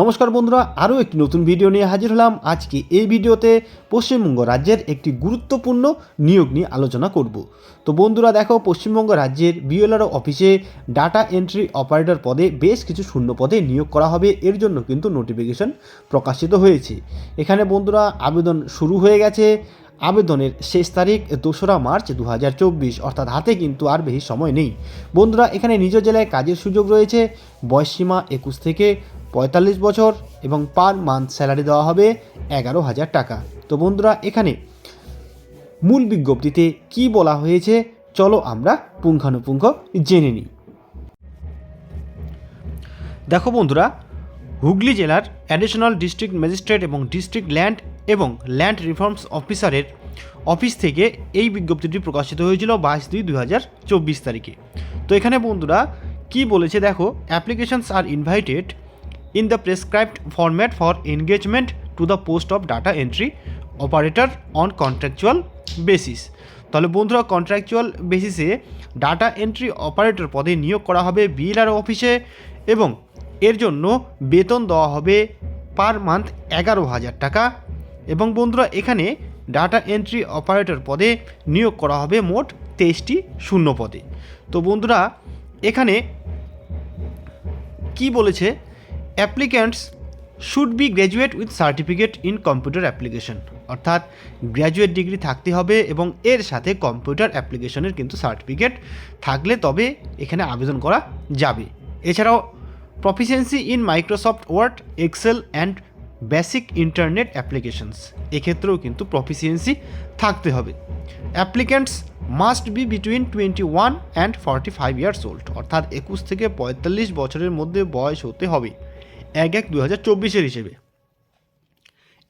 নমস্কার বন্ধুরা, আরও একটি নতুন ভিডিও নিয়ে হাজির হলাম। আজকে এই ভিডিওতে পশ্চিমবঙ্গ রাজ্যের একটি গুরুত্বপূর্ণ নিয়োগ নিয়ে আলোচনা করব। তো বন্ধুরা, দেখো, পশ্চিমবঙ্গ রাজ্যের বিএলআরও অফিসে ডাটা এন্ট্রি অপারেটর পদে বেশ কিছু শূন্য পদে নিয়োগ করা হবে। এর জন্য কিন্তু নোটিফিকেশন প্রকাশিত হয়েছে। এখানে বন্ধুরা, আবেদন শুরু হয়ে গেছে। আবেদনের শেষ তারিখ দোসরা মার্চ দু হাজার চব্বিশ, অর্থাৎ হাতে কিন্তু আর বেশি সময় নেই। বন্ধুরা, এখানে নিজ জেলায় কাজের সুযোগ রয়েছে। বয়সসীমা একুশ থেকে পঁয়তাল্লিশ বছর এবং পার মান্থ স্যালারি দেওয়া হবে এগারো হাজার টাকা। তো বন্ধুরা, এখানে মূল বিজ্ঞপ্তিতে কি বলা হয়েছে, চলো আমরা পুঙ্খানুপুঙ্খ জেনে নিই। দেখো বন্ধুরা, হুগলি জেলার অ্যাডিশনাল ডিস্ট্রিক্ট ম্যাজিস্ট্রেট এবং ডিস্ট্রিক্ট ল্যান্ড এবং ল্যান্ড রিফর্মস অফিসারের অফিস থেকে এই বিজ্ঞপ্তিটি প্রকাশিত হয়েছিল বাইশ দুই দু হাজার চব্বিশ তারিখে। তো এখানে বন্ধুরা, কি বলেছে দেখো applications are invited in the prescribed format for engagement to the post of data entry operator on contractual basis তাহলে বন্ধুরা কন্ট্রাকচুয়াল বেসিসে ডাটা এন্ট্রি অপারেটর পদে নিয়োগ করা হবে বিএলআর অফিসে এবং এর জন্য বেতন দেওয়া হবে পার মান্থ এগারো হাজার টাকা। এবং বন্ধুরা, এখানে ডাটা এন্ট্রি অপারেটর পদে নিয়োগ করা হবে মোট তেইশটি শূন্য পদে। তো বন্ধুরা, এখানে কি বলেছে? Applicants should be graduate with certificate in computer application অর্থাৎ গ্র্যাজুয়েট ডিগ্রি থাকতে হবে এবং এর সাথে কম্পিউটার অ্যাপ্লিকেশনের কিন্তু সার্টিফিকেট থাকলে তবে এখানে আবেদন করা যাবে। এছাড়াও proficiency in Microsoft Word Excel and basic internet applications এক্ষেত্রেও কিন্তু প্রফিসিয়েন্সি থাকতে হবে। Applicants must be between twenty one and forty five years old অর্থাৎ একুশ থেকে পঁয়তাল্লিশ বছরের মধ্যে বয়স হতে হবে। এক এক দু হাজার চব্বিশের হিসেবে।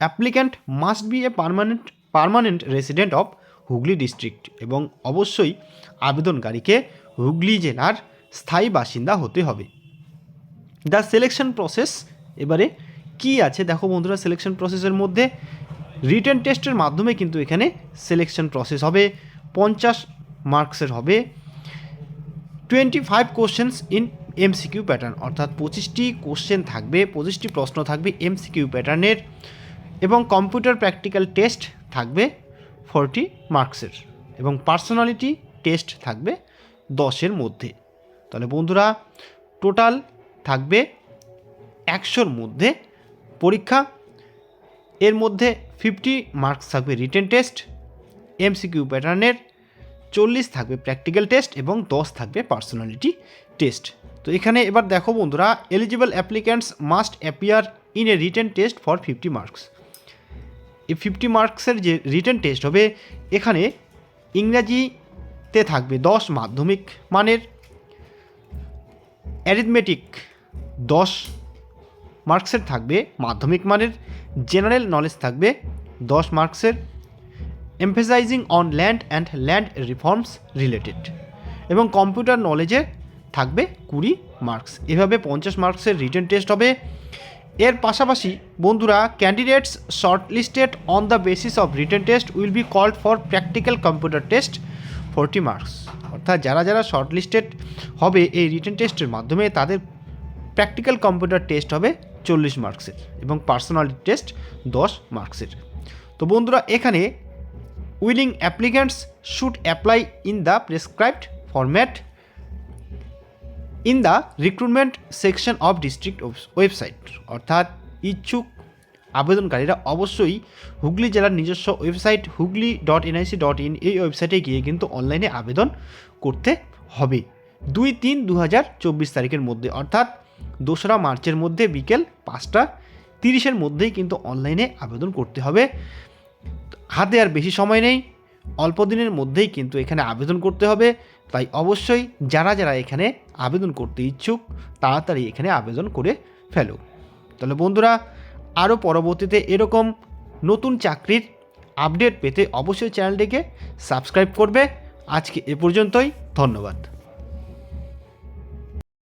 Applicant must be a permanent permanent resident of Hooghly district এবং অবশ্যই আবেদনকারীকে হুগলি জেলার স্থায়ী বাসিন্দা হতে হবে। দ্য সিলেকশন প্রসেস, এবারে কি আছে? দেখো বন্ধুরা, সিলেকশন প্রসেসের মধ্যে রিটেন টেস্টের মাধ্যমে কিন্তু এখানে সিলেকশন প্রসেস হবে, পঞ্চাশ মার্কসের হবে। Twenty five questions in MCQ pattern, অর্থাৎ পঁচিশটি কোশ্চেন থাকবে, পঁচিশটি প্রশ্ন থাকবে এমসিকিউ প্যাটার্নের এবং কম্পিউটার প্র্যাকটিক্যাল টেস্ট থাকবে ফোরটি মার্কসের এবং পার্সোনালিটি টেস্ট থাকবে দশের মধ্যে। তাহলে বন্ধুরা, টোটাল থাকবে একশোর মধ্যে পরীক্ষা, এর মধ্যে ফিফটি মার্কস থাকবে রিটেন টেস্ট, এমসিকিউ প্যাটার্নের চল্লিশ থাকবে প্র্যাকটিক্যাল টেস্ট এবং দশ থাকবে পার্সোনালিটি টেস্ট। তো এখানে এবার দেখো বন্ধুরা eligible applicants must appear in a written test for fifty marks এই ফিফটি মার্কসের যে রিটেন টেস্ট হবে, এখানে ইংরাজিতে থাকবে দশ মাধ্যমিক মানের অ্যারিথমেটিক দশ মার্কসের থাকবে মাধ্যমিক মানের জেনারেল নলেজ থাকবে দশ মার্কসের emphasising on land and land reforms related এবং কম্পিউটার নলেজে থাকবে কুড়ি মার্কস এভাবে পঞ্চাশ মার্কসের রিটেন টেস্ট হবে। এর পাশাপাশি বন্ধুরা candidates shortlisted on the basis of written test will be called for practical computer test forty marks অর্থাৎ যারা যারা শর্ট লিস্টেড হবে এই রিটেন টেস্টের মাধ্যমে, তাদের প্র্যাকটিক্যাল কম্পিউটার টেস্ট হবে চল্লিশ মার্কসের এবং পার্সোনালিটি টেস্ট দশ মার্কসের তো বন্ধুরা, এখানে willing applicants should apply in the prescribed format in the recruitment section of district website অর্থাৎ ইচ্ছুক আবেদনকারীরা অবশ্যই হুগলি জেলার নিজস্ব website Hooghly dot NIC dot in এই ওয়েবসাইটে গিয়ে কিন্তু অনলাইনে আবেদন করতে হবে। দুই তিন দু হাজার চব্বিশ তারিখের মধ্যে, অর্থাৎ দোসরা মার্চের মধ্যে বিকেল পাঁচটা তিরিশের মধ্যেই কিন্তু অনলাইনে আবেদন করতে হবে। হাতে আর বেশি সময় নেই, অল্প দিনের মধ্যেই কিন্তু এখানে আবেদন করতে হবে। তাই অবশ্যই যারা যারা এখানে আবেদন করতে ইচ্ছুক, তাড়াতাড়ি এখানে আবেদন করে ফেলো। তাহলে বন্ধুরা, আরও পরবর্তীতে এরকম নতুন চাকরির আপডেট পেতে অবশ্যই চ্যানেলটিকে সাবস্ক্রাইব করবে। আজকে এ পর্যন্তই, ধন্যবাদ।